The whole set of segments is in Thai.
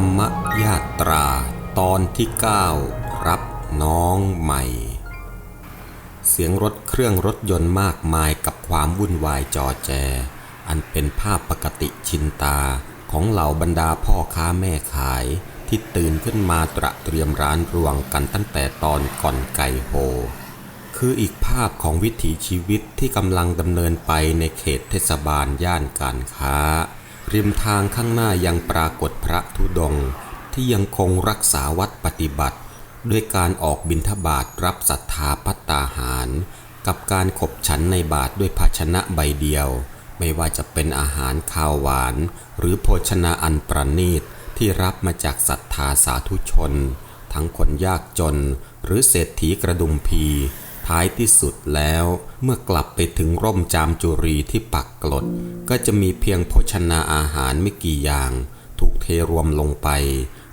ธรรมยาตราตอนที่ 9 รับน้องใหม่ เสียงรถเครื่องรถยนต์มากมายกับความวุ่นวายจอแจ อันเป็นภาพปกติชินตาของเหล่าบรรดาพ่อค้าแม่ขายที่ตื่นขึ้นมาตระเตรียมร้านรวงกันตั้งแต่ตอนก่อนไก่โฮ คืออีกภาพของวิถีชีวิตที่กำลังดำเนินไปในเขตเทศบาลย่านการค้า ริมทางข้างหน้ายังปรากฏพระธุดงค์ที่ยังคงรักษาวัดปฏิบัติ ด้วยการออกบิณฑบาตรับศรัทธาพัตตาหาร กับการขบฉันในบาทด้วยภาชนะใบเดียว ไม่ว่าจะเป็นอาหารข้าวหวาน หรือโภชนาอันประณีตที่รับมาจากศรัทธาสาธุชน ทั้งคนยากจนหรือเศรษฐีกระดุมพี ท้ายที่สุดแล้ว เมื่อกลับไปถึงร่มจามจุรีที่ปักกลด ก็จะมีเพียงโภชนาอาหารไม่กี่อย่าง ถูกเทรวมลงไป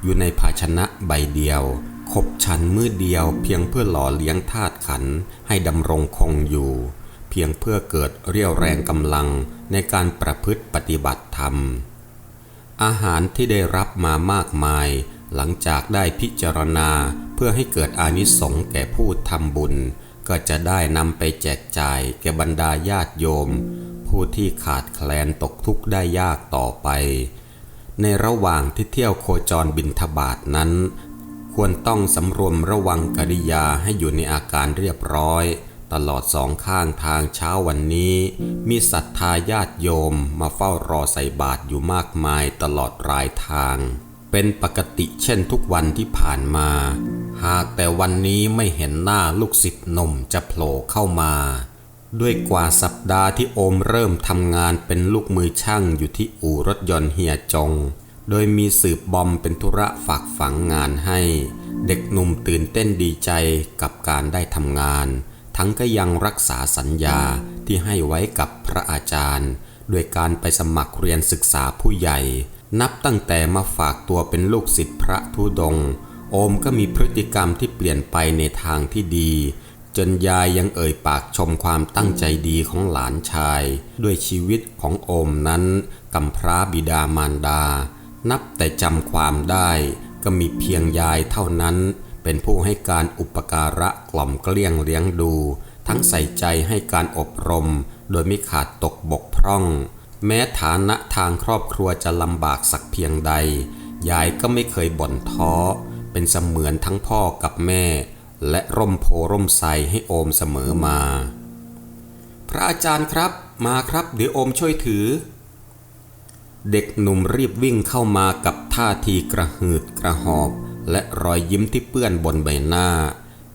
อยู่ในภาชนะใบเดียว ขบฉันมือเดียวเพียงเพื่อหล่อเลี้ยงธาตุขันให้ดำรงคงอยู่ เพียงเพื่อเกิดเรี่ยวแรงกำลังในการประพฤติปฏิบัติธรรม อาหารที่ได้รับมามากมาย หลังจากได้พิจารณาเพื่อให้เกิดอานิสงส์แก่ผู้ทำบุญ ก็จะได้นำไปแจกจ่ายแก่บรรดาญาติโยม ผู้ที่ขาดแคลนตกทุกข์ได้ยากต่อไป ในระหว่างที่เที่ยวโคจรบินทบาทนั้น ควรต้องสำรวมระวังกริยาให้อยู่ในอาการเรียบร้อย ตลอดสองข้างทางเช้าวันนี้ มีศรัทธาญาติโยมมาเฝ้ารอใส่บาตรอยู่มากมายตลอดรายทาง เป็นปกติเช่นทุกวันที่ผ่านมา หากแต่วันนี้ไม่เห็นหน้าลูกศิษย์หนุ่มจะโผล่เข้ามา ด้วยกว่าสัปดาห์ที่โอมเริ่มทำงานเป็นลูกมือช่างอยู่ที่อู่รถยนต์เฮียจง โดยมีสืบบอมเป็นธุระฝากฝังงานให้ เด็กหนุ่มตื่นเต้นดีใจกับการได้ทำงาน ทั้งก็ยังรักษาสัญญาที่ให้ไว้กับพระอาจารย์ด้วยการไปสมัครเรียนศึกษาผู้ใหญ่ นับตั้งแต่มาฝากตัวเป็นลูกศิษย์พระธุดง โอมก็มีพฤติกรรมที่เปลี่ยนไปในทางที่ดี จนยายยังเอ่ยปากชมความตั้งใจดีของหลานชาย ด้วยชีวิตของโอมนั้นกำพร้าบิดามารดา นับแต่จำความได้ก็มีเพียงยายเท่านั้น เป็นผู้ให้การอุปการะกล่อมเกลี้ยงเลี้ยงดู ทั้งใส่ใจให้การอบรม โดยไม่ขาดตกบกพร่อง แม้ฐานะทางครอบครัวจะลำบากสักเพียงใด ยายก็ไม่เคยบ่นท้อ เป็นเสมือนทั้งพ่อกับแม่ และร่มโพร่มใสให้โอมเสมอมา พระอาจารย์ครับ มาครับเดี๋ยวโอมช่วยถือ เด็กหนุ่มรีบวิ่งเข้ามากับท่าทีกระหืดกระหอบ และรอยยิ้มที่เปื้อนบนใบหน้า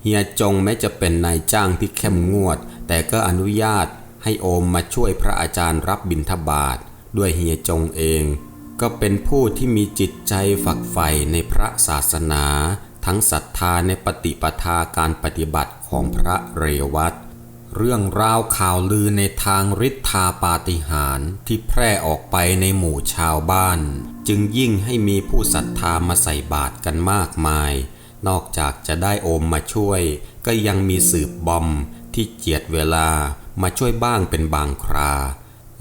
เฮียจงแม้จะเป็นนายจ้างที่เข้มงวด แต่ก็อนุญาต ให้โอมมาช่วยพระอาจารย์รับบิณฑบาตด้วยเฮียจงเอง ก็เป็นผู้ที่มีจิตใจฝักใฝ่ในพระศาสนา ทั้งศรัทธาในปฏิปทาการปฏิบัติของพระเรวัตเรื่องราวข่าวลือในทางฤทธาปาฏิหาริย์ที่แพร่ออกไปในหมู่ชาวบ้าน จึงยิ่งให้มีผู้ศรัทธามาใส่บาตรกันมากมาย นอกจากจะได้โอมมาช่วย ก็ยังมีสืบบอมที่เจียดเวลา มาช่วยบ้างเป็นบางครา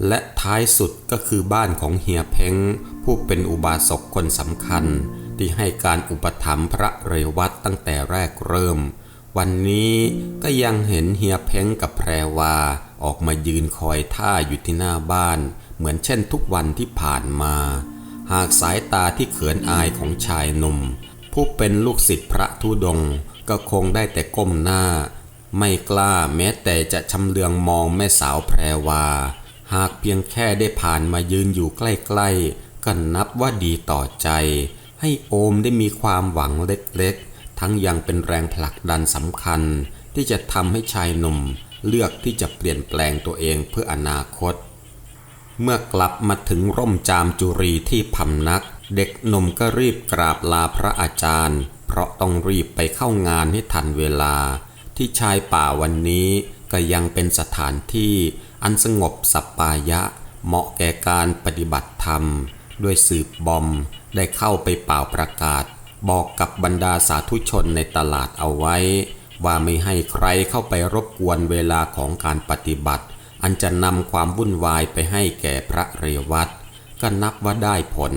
และท้ายสุดก็คือบ้านของเฮียเพ้ง ผู้เป็นอุบาสกคนสำคัญ ที่ให้การอุปถัมภ์พระเรวัตตั้งแต่แรกเริ่ม วันนี้ก็ยังเห็นเฮียเพ้งกับแพรวาออกมายืนคอยท่าอยู่ที่หน้าบ้าน เหมือนเช่นทุกวันที่ผ่านมา หากสายตาที่เขินอายของชายหนุ่ม ผู้เป็นลูกศิษย์พระธุดงก็คงได้แต่ก้มหน้า ไม่กล้าแม้แต่จะชำเลืองมองแม่สาวแพรวา หากเพียงแค่ได้ผ่านมายืนอยู่ใกล้ๆ ก็นับว่าดีต่อใจ ให้โอมได้มีความหวังเล็กๆ ทั้งยังเป็นแรงผลักดันสำคัญ ที่จะทำให้ชายหนุ่มเลือกที่จะเปลี่ยนแปลงตัวเองเพื่ออนาคต เมื่อกลับมาถึงร่มจามจุรีที่พำนัก เด็กหนุ่มก็รีบกราบลาพระอาจารย์ เพราะต้องรีบไปเข้างานให้ทันเวลา ที่ชายป่าวันนี้ก็ยังเป็นสถานที่อันสงบสัปปายะ เหมาะแก่การปฏิบัติธรรม ด้วยสืบบอมได้เข้าไปเป่าประกาศ บอกกับบรรดาสาธุชนในตลาดเอาไว้ ว่าไม่ให้ใครเข้าไปรบกวนเวลาของการปฏิบัติ อันจะนำความวุ่นวายไปให้แก่พระเรวัตก็นับว่าได้ผล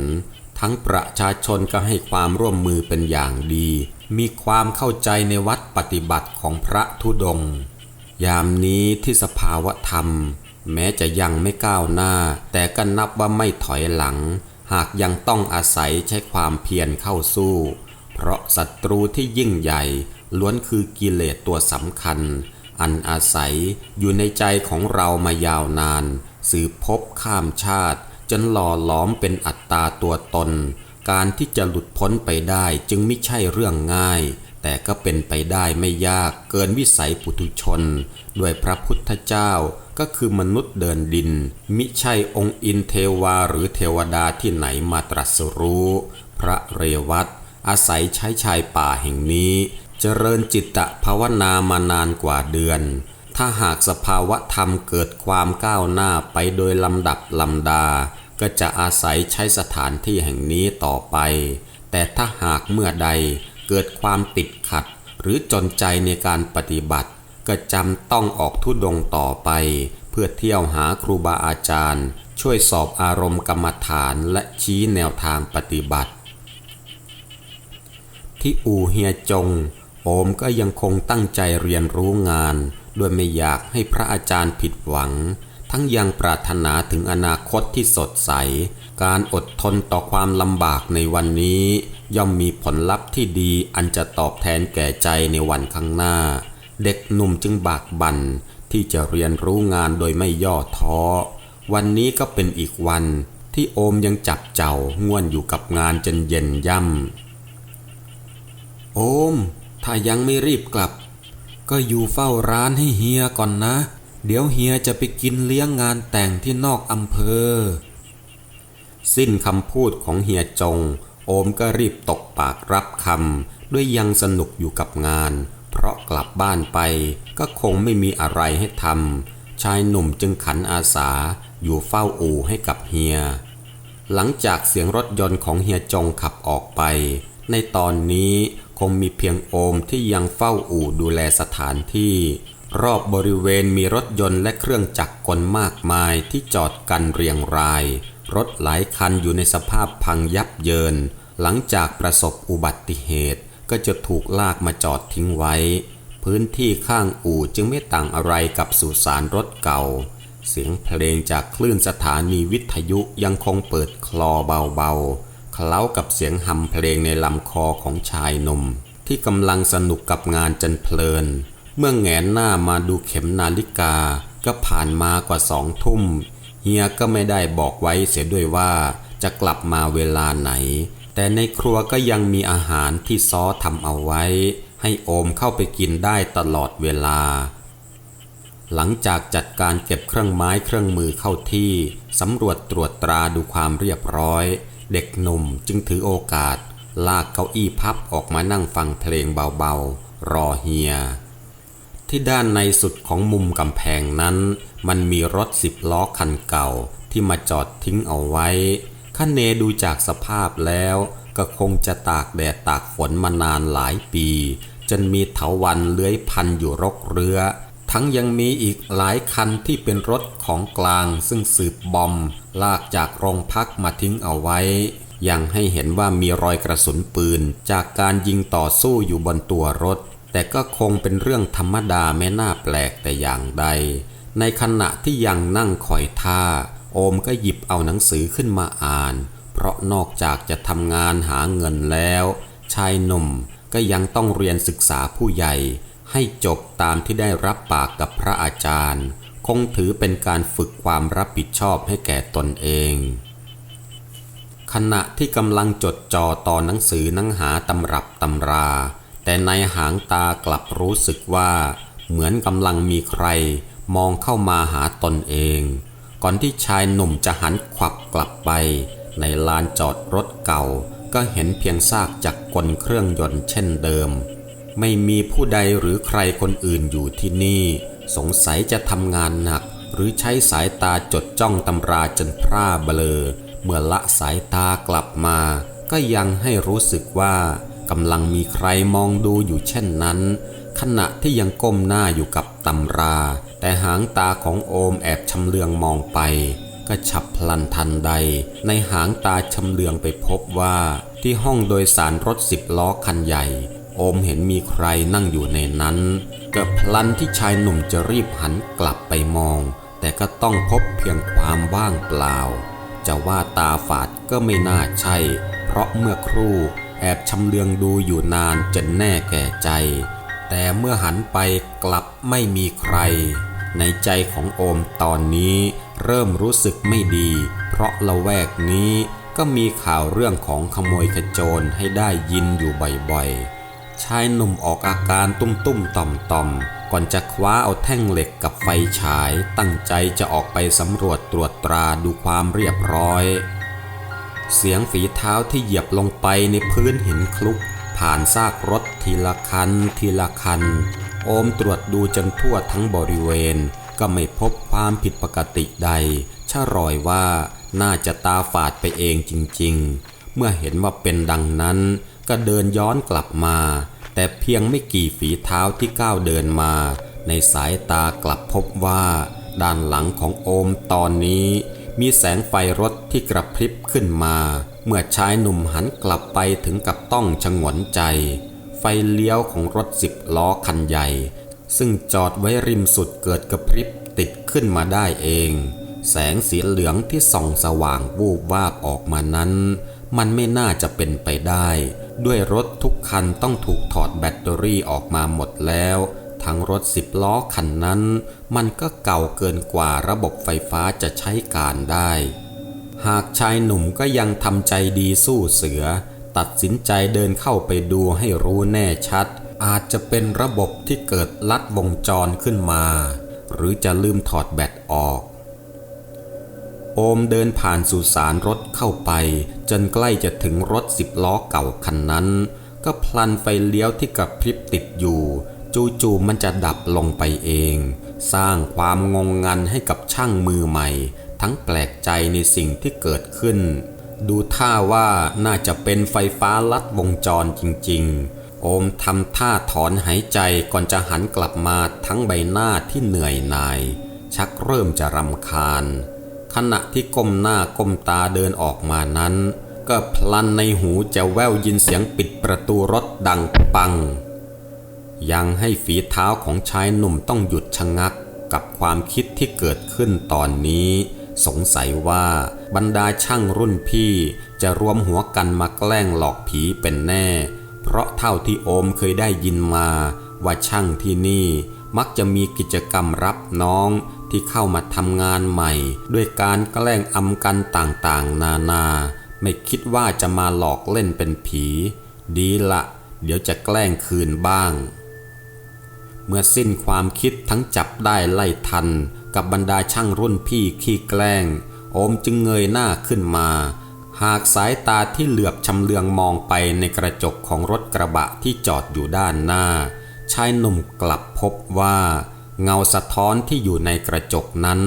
ทั้งประชาชนก็ให้ความร่วมมือเป็นอย่างดี มีความเข้าใจในวัดปฏิบัติของพระธุดง ยามนี้ที่สภาวธรรม แม้จะยังไม่ก้าวหน้า แต่ก็นับว่าไม่ถอยหลัง หากยังต้องอาศัยใช้ความเพียรเข้าสู้ เพราะศัตรูที่ยิ่งใหญ่ล้วนคือกิเลสตัวสำคัญ อันอาศัยอยู่ในใจของเรามายาวนาน สืบพบข้ามชาติ จนหล่อหลอมเป็นอัตตาตัวตน การที่จะหลุดพ้นไปได้จึงไม่ใช่เรื่องง่าย แต่ก็เป็นไปได้ไม่ยากเกินวิสัยปุถุชน ด้วยพระพุทธเจ้าก็คือมนุษย์เดินดิน มิใช่องค์อินเทวาหรือเทวดาที่ไหนมาตรัสรู้ พระเรวัตอาศัยใช้ชายป่าแห่งนี้ เจริญจิตตภาวนามานานกว่าเดือน ถ้าหากสภาวะธรรมเกิดความก้าวหน้าไปโดยลำดับลำดา ก็จะอาศัยใช้สถานที่แห่งนี้ต่อไป แต่ถ้าหากเมื่อใดเกิดความติดขัด หรือจนใจในการปฏิบัติ ก็จำต้องออกทุดงต่อไป เพื่อเที่ยวหาครูบาอาจารย์ ช่วยสอบอารมณ์กรรมฐานและชี้แนวทางปฏิบัติ ที่อู่เฮียจง โอมก็ยังคงตั้งใจเรียนรู้งาน โดยไม่อยากให้พระอาจารย์ผิดหวัง ทั้งยังปรารถนาถึงอนาคตที่สดใส การอดทนต่อความลำบากในวันนี้ ย่อมมีผลลัพธ์ที่ดีอันจะตอบแทนแก่ใจในวันข้างหน้า เด็กหนุ่มจึงบากบั่นที่จะเรียนรู้งานโดยไม่ย่อท้อ วันนี้ก็เป็นอีกวันที่โอมยังจับเจ้าง่วนอยู่กับงานจนเย็นย่ำ โอม ถ้ายังไม่รีบกลับ ก็อยู่เฝ้าร้านให้เฮียก่อนนะ เดี๋ยวเฮียจะไปกินเลี้ยงงานแต่งที่นอกอำเภอ สิ้นคำพูดของเฮียจง โอมก็รีบตกปากรับคำด้วยยังสนุกอยู่กับงาน เพราะกลับบ้านไปก็คงไม่มีอะไรให้ทำชายหนุ่มจึงขันอาสาอยู่เฝ้าอู่ให้กับเฮีย หลังจากเสียงรถยนต์ของเฮียจงขับออกไป ในตอนนี้คงมีเพียงโอมที่ยังเฝ้าอู่ดูแลสถานที่ รอบบริเวณมีรถยนต์และเครื่องจักรกลมากมายที่จอดกันเรียงราย รถหลายคันอยู่ในสภาพพังยับเยิน หลังจากประสบอุบัติเหตุ ก็จะถูกลากมาจอดทิ้งไว้ พื้นที่ข้างอู่จึงไม่ต่างอะไรกับสุสานรถเก่า เสียงเพลงจากคลื่นสถานีวิทยุยังคงเปิดคลอเบาๆเคล้ากับเสียงหำเพลงในลำคอของชายหนุ่มที่กำลังสนุกกับงานจนเพลิน เมื่อแงนหน้ามาดูเข็มนาฬิกา ก็ผ่านมากว่าสองทุ่ม เฮียก็ไม่ได้บอกไว้เสียด้วยว่าจะกลับมาเวลาไหน แต่ในครัวก็ยังมีอาหารที่ซอทำเอาไว้ ให้โอมเข้าไปกินได้ตลอดเวลา หลังจากจัดการเก็บเครื่องไม้เครื่องมือเข้าที่สำรวจตรวจตราดูความเรียบร้อย เด็กหนุ่มจึงถือโอกาส ลากเก้าอี้พับออกมานั่งฟังเพลงเบาๆ รอเฮีย ที่ด้านในสุดของมุมกำแพงนั้น มันมีรถสิบล้อคันเก่าที่มาจอดทิ้งเอาไว้ข้าเนดูจากสภาพแล้วก็คงจะตากแดดตากฝนมานานหลายปี จนมีเถาวันเลื้อยพันอยู่รกเรือ ทั้งยังมีอีกหลายคันที่เป็นรถของกลางซึ่งสืบบอม ลากจากโรงพักมาทิ้งเอาไว้ ยังให้เห็นว่ามีรอยกระสุนปืน จากการยิงต่อสู้อยู่บนตัวรถ แต่ก็คงเป็นเรื่องธรรมดาไม่น่าแปลกแต่อย่างใด ในขณะที่ยังนั่งคอยท่า โอมก็หยิบเอาหนังสือขึ้นมาอ่าน เพราะนอกจากจะทำงานหาเงินแล้ว ชายหนุ่มก็ยังต้องเรียนศึกษาผู้ใหญ่ ให้จบตามที่ได้รับปากกับพระอาจารย์ คงถือเป็นการฝึกความรับผิดชอบให้แก่ตนเองขณะที่กำลังจดจ่อต่อหนังสือนังหาตำรับตำรา แต่ในหางตากลับรู้สึกว่า เหมือนกำลังมีใครมองเข้ามาหาตนเอง ก่อนที่ชายหนุ่มจะหันขวับกลับไป ในลานจอดรถเก่า ก็เห็นเพียงซากจักกลเครื่องยนต์เช่นเดิม ไม่มีผู้ใดหรือใครคนอื่นอยู่ที่นี่ สงสัยจะทำงานหนัก หรือใช้สายตาจดจ้องตำราจนพร่าเบลอ เมื่อละสายตากลับมา ก็ยังให้รู้สึกว่า กำลังมีใครมองดูอยู่เช่นนั้น ขณะที่ยังก้มหน้าอยู่กับตำรา แต่หางตาของโอมแอบชำเลืองมองไป ก็ฉับพลันทันใด ในหางตาชำเลืองไปพบว่าที่ห้องโดยสารรถสิบล้อคันใหญ่ โอมเห็นมีใครนั่งอยู่ในนั้นก็พลันที่ชายหนุ่มจะรีบหันกลับไปมอง แต่ก็ต้องพบเพียงความว่างเปล่า จะว่าตาฝาดก็ไม่น่าใช่ เพราะเมื่อครู่ อบชำเลืองดูอยู่นานจนแน่แก่ใจ แต่เมื่อหันไปกลับไม่มีใคร ในใจของโอมตอนนี้เริ่มรู้สึกไม่ดี เพราะละแวกนี้ก็มีข่าวเรื่องของขโมยขโจรให้ได้ยินอยู่บ่อยๆ ชายหนุ่มออกอาการตุ้มๆต่อมๆ ก่อนจะคว้าเอาแท่งเหล็กกับไฟฉาย ตั้งใจจะออกไปสำรวจตรวจตราดูความเรียบร้อย เสียงฝีเท้าที่เหยียบลงไปในพื้นหินคลุก ผ่านซากรถทีละคันทีละคัน โอมตรวจดูจนทั่วทั้งบริเวณ ก็ไม่พบความผิดปกติใดชะรอยว่าน่าจะตาฝาดไปเองจริงๆ เมื่อเห็นว่าเป็นดังนั้น ก็เดินย้อนกลับมา แต่เพียงไม่กี่ฝีเท้าที่ก้าวเดินมา ในสายตากลับพบว่า ด้านหลังของโอมตอนนี้ มีแสงไฟรถที่กระพริบขึ้นมา เมื่อชายหนุ่มหันกลับไปถึงกับต้องชงนใจ ไฟเลี้ยวของรถสิบล้อคันใหญ่ ซึ่งจอดไว้ริมสุดเกิดกระพริบติดขึ้นมาได้เอง แสงสีเหลืองที่ส่องสว่างวูบวาบออกมานั้น มันไม่น่าจะเป็นไปได้ ด้วยรถทุกคันต้องถูกถอดแบตเตอรี่ออกมาหมดแล้ว ทั้งรถสิบล้อคันนั้น มันก็เก่าเกินกว่าระบบไฟฟ้าจะใช้การได้ หากชายหนุ่มก็ยังทำใจดีสู้เสือ ตัดสินใจเดินเข้าไปดูให้รู้แน่ชัด อาจจะเป็นระบบที่เกิดลัดวงจรขึ้นมา หรือจะลืมถอดแบตออกโอมเดินผ่านสุสานรถเข้าไป จนใกล้จะถึงรถสิบล้อเก่าคันนั้น ก็พลันไฟเลี้ยวที่กระพริบติดอยู่ จู่ๆมันจะดับลงไปเอง สร้างความงงงันให้กับช่างมือใหม่ ทั้งแปลกใจในสิ่งที่เกิดขึ้น ดูท่าว่าน่าจะเป็นไฟฟ้าลัดวงจรจริง ๆ โอมทำท่าถอนหายใจก่อนจะหันกลับมาทั้งใบหน้าที่เหนื่อยหน่าย ชักเริ่มจะรำคาญ ขณะที่ก้มหน้าก้มตาเดินออกมานั้น ก็พลันในหูจะแว่วยินเสียงปิดประตูรถดังปัง ยังให้ฝีเท้าของชายหนุ่มต้องหยุดชะงักกับความคิดที่เกิดขึ้นตอนนี้ สงสัยว่าบรรดาช่างรุ่นพี่จะรวมหัวกันมาแกล้งหลอกผีเป็นแน่ เพราะเท่าที่โอมเคยได้ยินมา ว่าช่างที่นี่มักจะมีกิจกรรมรับน้องที่เข้ามาทำงานใหม่ ด้วยการแกล้งอำกันต่างๆ นานา ไม่คิดว่าจะมาหลอกเล่นเป็นผี ดีละ เดี๋ยวจะแกล้งคืนบ้าง เมื่อสิ้นความคิดทั้งจับได้ไล่ทัน กับบรรดาช่างรุ่นพี่ขี้แกล้ง โอมจึงเงยหน้าขึ้นมา หากสายตาที่เหลือบชำเลืองมองไปในกระจกของรถกระบะที่จอดอยู่ด้านหน้า ชายหนุ่มกลับพบว่า เงาสะท้อนที่อยู่ในกระจกนั้น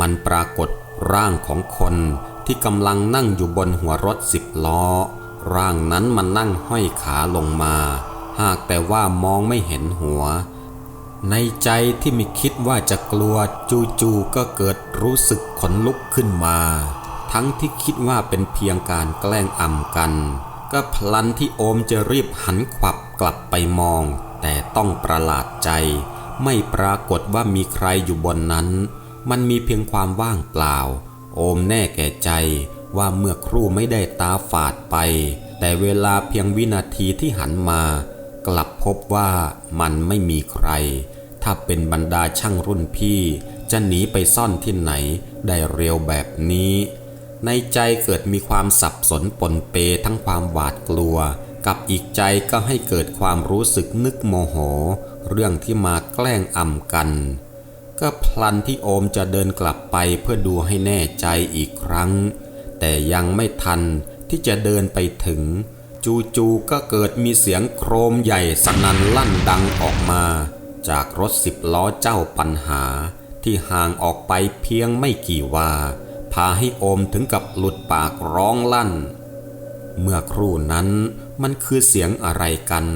มันปรากฏร่างของคนที่กำลังนั่งอยู่บนหัวรถสิบล้อ ร่างนั้นมันนั่งห้อยขาลงมา หากแต่ว่ามองไม่เห็นหัว ในใจที่ไม่คิดว่าจะกลัวจู่ๆก็เกิดรู้สึกขนลุกขึ้นมา ทั้งที่คิดว่าเป็นเพียงการแกล้งอำกัน ก็พลันที่โอมจะรีบหันขวับกลับไปมอง แต่ต้องประหลาดใจ ไม่ปรากฏว่ามีใครอยู่บนนั้น มันมีเพียงความว่างเปล่า โอมแน่แก่ใจว่าเมื่อครู่ไม่ได้ตาฝาดไป แต่เวลาเพียงวินาทีที่หันมา กลับพบว่ามันไม่มีใคร ถ้าเป็นบรรดาช่างรุ่นพี่ จะหนีไปซ่อนที่ไหนได้เร็วแบบนี้ ในใจเกิดมีความสับสนปนเปทั้งความหวาดกลัว กับอีกใจก็ให้เกิดความรู้สึกนึกโมโห เรื่องที่มาแกล้งอ่ำกัน ก็พลันที่โอมจะเดินกลับไปเพื่อดูให้แน่ใจอีกครั้ง แต่ยังไม่ทันที่จะเดินไปถึง จู่ๆก็เกิดมีเสียงโครมใหญ่สนั่นลั่นดังออกมา จากรถสิบล้อเจ้าปัญหา ที่ห่างออกไปเพียงไม่กี่วาพาให้โอมถึงกับหลุดปากร้องลั่น เมื่อครู่นั้นมันคือเสียงอะไรกัน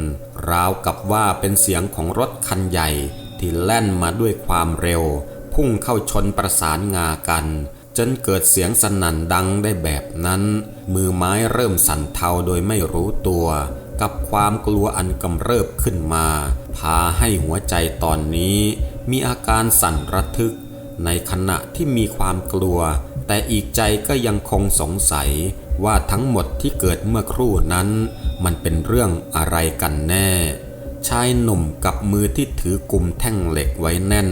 ราวกับว่าเป็นเสียงของรถคันใหญ่ที่แล่นมาด้วยความเร็ว พุ่งเข้าชนประสานงากัน จนเกิดเสียงสนั่นดังได้แบบนั้น มือไม้เริ่มสั่นเทาโดยไม่รู้ตัว กับความกลัวอันกำเริบขึ้นมา พาให้หัวใจตอนนี้ มีอาการสั่นระทึก ในขณะที่มีความกลัว แต่อีกใจก็ยังคงสงสัยว่าทั้งหมดที่เกิดเมื่อครู่นั้น มันเป็นเรื่องอะไรกันแน่ ชายหนุ่มกับมือที่ถือกลุ่มแท่งเหล็กไว้แน่น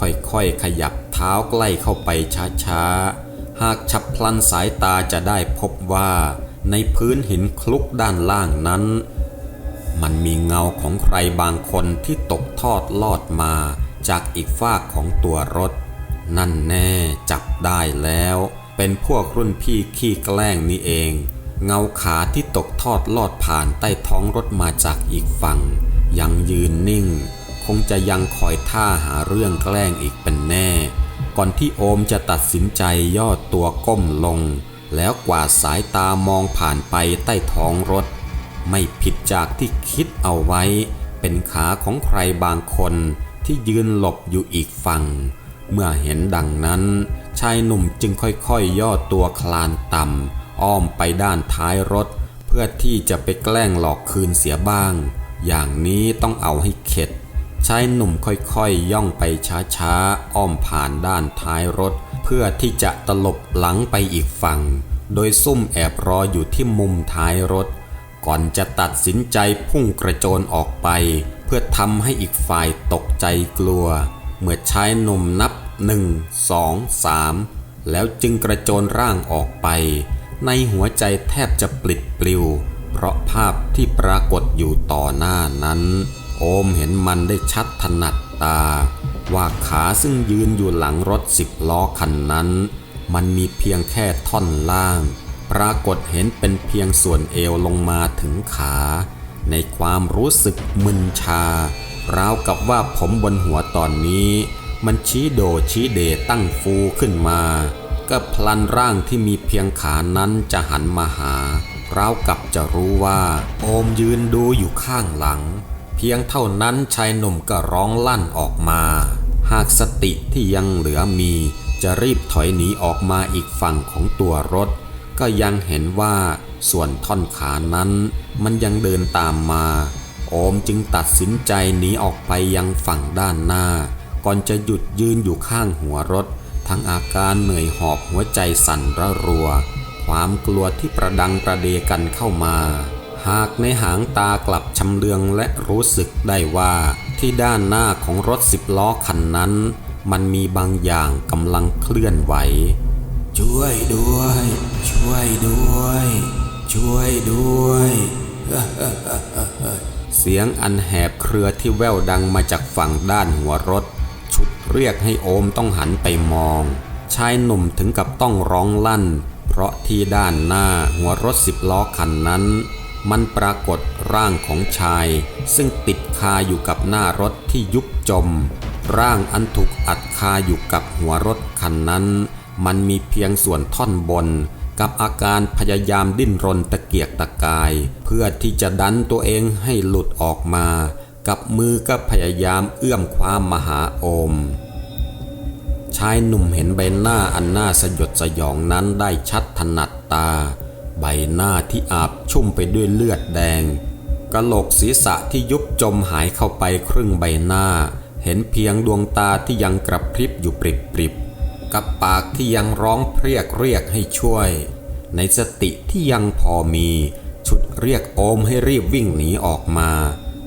ค่อยๆขยับ ท้าใกล้เข้าไปช้าๆ หากฉับพลันสายตาจะได้พบว่า ในพื้นหินคลุกด้านล่างนั้น มันมีเงาของใครบางคนที่ตกทอดลอดมาจากอีกฝากของตัวรถ นั่นแน่จับได้แล้ว เป็นพวกรุ่นพี่ขี้แกล้งนี่เอง เงาขาที่ตกทอดลอดผ่านใต้ท้องรถมาจากอีกฝั่ง ยังยืนนิ่ง คงจะยังคอยท่าหาเรื่องแกล้งอีกเป็นแน่ ก่อนที่โอมจะตัดสินใจย่อตัวก้มลง แล้วกวาดสายตามองผ่านไปใต้ท้องรถ ไม่ผิดจากที่คิดเอาไว้ เป็นขาของใครบางคนที่ยืนหลบอยู่อีกฝั่ง เมื่อเห็นดังนั้น ชายหนุ่มจึงค่อยๆย่อตัวคลานต่ำอ้อมไปด้านท้ายรถ เพื่อที่จะไปแกล้งหลอกคืนเสียบ้าง อย่างนี้ต้องเอาให้เข็ด ชายหนุ่มค่อยๆย่องไปช้าๆ อ้อมผ่านด้านท้ายรถ เพื่อที่จะตลบหลังไปอีกฝั่ง โดยซุ่มแอบรออยู่ที่มุมท้ายรถ ก่อนจะตัดสินใจพุ่งกระโจนออกไป เพื่อทำให้อีกฝ่ายตกใจกลัว เมื่อชายหนุ่มนับหนึ่งสองสามแล้วจึงกระโจนร่างออกไป ในหัวใจแทบจะปลิดปลิว เพราะภาพที่ปรากฏอยู่ต่อหน้านั้น โอมเห็นมันได้ชัดถนัดตา ว่าขาซึ่งยืนอยู่หลังรถสิบล้อคันนั้น มันมีเพียงแค่ท่อนล่าง ปรากฏเห็นเป็นเพียงส่วนเอวลงมาถึงขา ในความรู้สึกมึนชา ราวกับว่าผมบนหัวตอนนี้ มันชี้โดชี้เดตั้งฟูขึ้นมา ก็พลันร่างที่มีเพียงขานั้นจะหันมาหาราวกับจะรู้ว่า โอมยืนดูอยู่ข้างหลัง พียงเท่านั้นชายหนุ่มก็ร้องลั่นออกมา หากสติที่ยังเหลือมี จะรีบถอยหนีออกมาอีกฝั่งของตัวรถ ก็ยังเห็นว่าส่วนท่อนขานั้น มันยังเดินตามมา โอมจึงตัดสินใจหนีออกไปยังฝั่งด้านหน้า ก่อนจะหยุดยืนอยู่ข้างหัวรถ ทั้งอาการเหนื่อยหอบหัวใจสั่นระรัว ความกลัวที่ประดังประเดกันเข้ามา หากในหางตากลับชำเลืองและรู้สึกได้ว่าที่ด้านหน้าของรถสิบล้อคันนั้น มันมีบางอย่างกำลังเคลื่อนไหว ช่วยด้วย ช่วยด้วย ช่วยด้วย เสียงอันแหบเครือที่แว่วดังมาจากฝั่งด้านหัวรถ ชุดเรียกให้โอมต้องหันไปมอง ชายหนุ่มถึงกับต้องร้องลั่น เพราะที่ด้านหน้าหัวรถสิบล้อคันนั้น มันปรากฏร่างของชาย ซึ่งติดคาอยู่กับหน้ารถที่ยุบจม ร่างอันถูกอัดคาอยู่กับหัวรถคันนั้น มันมีเพียงส่วนท่อนบน กับอาการพยายามดิ้นรนตะเกียกตะกาย เพื่อที่จะดันตัวเองให้หลุดออกมา กับมือก็พยายามเอื้อมคว้ามมหาโอมชายหนุ่มเห็นใบหน้าอันน่าสยดสยองนั้นได้ชัดถนัดตา ใบหน้าที่อาบชุ่มไปด้วยเลือดแดงกะโหลกศีรษะที่ยุบจมหายเข้าไปครึ่งใบหน้า เห็นเพียงดวงตาที่ยังกระพริบอยู่ปริบๆกับปากที่ยังร้องเรียกเรียกให้ช่วย ในสติที่ยังพอมี ชุดเรียกโอมให้รีบวิ่งหนีออกมา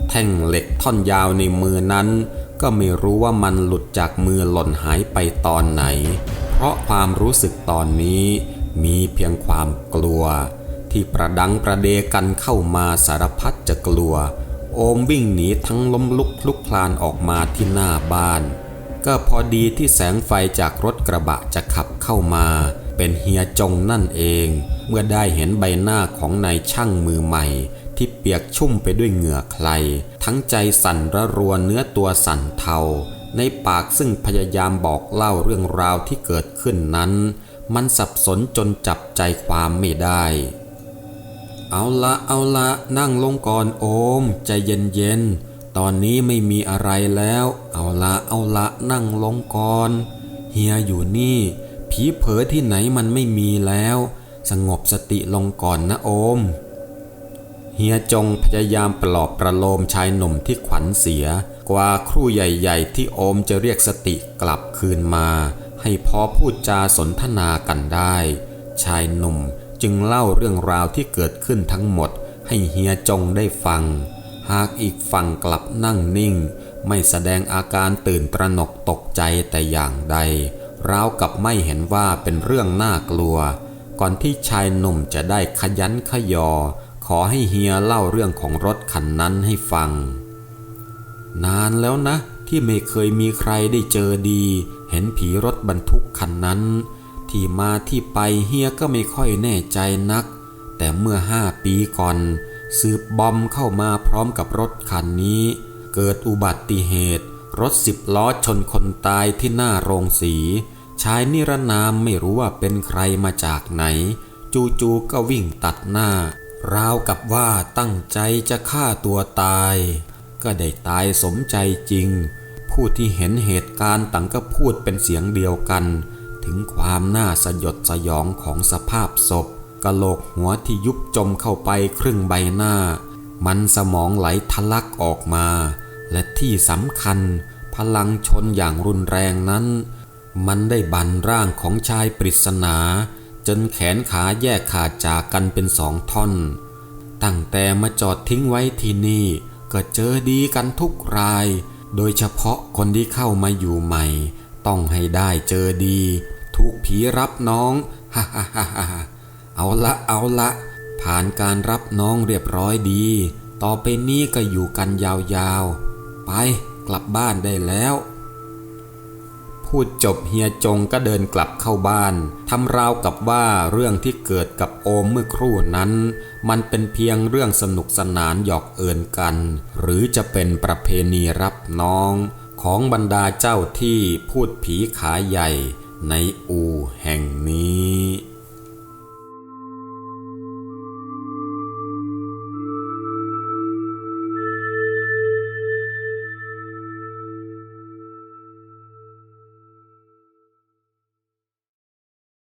แท่งเหล็กท่อนยาวในมือนั้น ก็ไม่รู้ว่ามันหลุดจากมือหล่นหายไปตอนไหน เพราะความรู้สึกตอนนี้ มีเพียงความกลัว ที่ประดังประเดกันเข้ามาสารพัดจะกลัว โอมวิ่งหนีทั้งล้มลุกคลุกคลานออกมาที่หน้าบ้าน ก็พอดีที่แสงไฟจากรถกระบะจะขับเข้ามา เป็นเฮียจงนั่นเอง เมื่อได้เห็นใบหน้าของนายช่างมือใหม่ ที่เปียกชุ่มไปด้วยเหงื่อใคร ทั้งใจสั่นระรัวเนื้อตัวสั่นเทาในปากซึ่งพยายามบอกเล่าเรื่องราวที่เกิดขึ้นนั้น มันสับสนจนจับใจความไม่ได้ เอาละเอาละนั่งลงก่อนโอม ใจเย็นๆตอนนี้ไม่มีอะไรแล้ว เอาละเอาละนั่งลงก่อน เฮียอยู่นี่ ผีเผอที่ไหนมันไม่มีแล้ว สงบสติลงก่อนนะโอม เฮียจงพยายามปลอบประโลมชายหนุ่มที่ขวัญเสีย กว่าครู่ใหญ่ ๆ ที่โอมจะเรียกสติกลับคืนมา ให้พอพูดจาสนทนากันได้ ชายหนุ่มจึงเล่าเรื่องราวที่เกิดขึ้นทั้งหมดให้เฮียจงได้ฟัง หากอีกฝั่งกลับนั่งนิ่ง ไม่แสดงอาการตื่นตระหนกตกใจแต่อย่างใดราวกับไม่เห็นว่าเป็นเรื่องน่ากลัว ก่อนที่ชายหนุ่มจะได้ขยันขยอ ขอให้เฮียเล่าเรื่องของรถคันนั้นให้ฟัง นานแล้วนะที่ไม่เคยมีใครได้เจอดี เห็นผีรถบรรทุกคันนั้น ที่มาที่ไปเฮียก็ไม่ค่อยแน่ใจนัก แต่เมื่อห้าปีก่อน สืบบอมเข้ามาพร้อมกับรถคันนี้ เกิดอุบัติเหตุ รถสิบล้อชนคนตายที่หน้าโรงสีชายนิรนามไม่รู้ว่าเป็นใครมาจากไหน จู่ๆก็วิ่งตัดหน้า ราวกับว่าตั้งใจจะฆ่าตัวตาย ก็ได้ตายสมใจจริง ผู้ที่เห็นเหตุการณ์ต่างก็พูดเป็นเสียงเดียวกัน ถึงความน่าสยดสยองของสภาพศพกะโหลกหัวที่ยุบจมเข้าไปครึ่งใบหน้า มันสมองไหลทะลักออกมา และที่สำคัญ พลังชนอย่างรุนแรงนั้น มันได้บันร่างของชายปริศนา จนแขนขาแยกขาดจากกันเป็นสองท่อน ตั้งแต่มาจอดทิ้งไว้ที่นี่ ก็เจอดีกันทุกราย โดยเฉพาะคนที่เข้ามาอยู่ใหม่ ต้องให้ได้เจอดี ถูกผีรับน้องฮ่าฮ่าฮ่าฮ่าเอาละเอาละ ผ่านการรับน้องเรียบร้อยดี ต่อไปนี้ก็อยู่กันยาวๆ ไปกลับบ้านได้แล้ว พูดจบเฮียจงก็เดินกลับเข้าบ้านทำราวกับว่าเรื่องที่เกิดกับโอมเมื่อครู่นั้น มันเป็นเพียงเรื่องสนุกสนานหยอกเอินกัน หรือจะเป็นประเพณีรับน้อง ของบรรดาเจ้าที่พูดผีขาใหญ่ในอู่แห่งนี้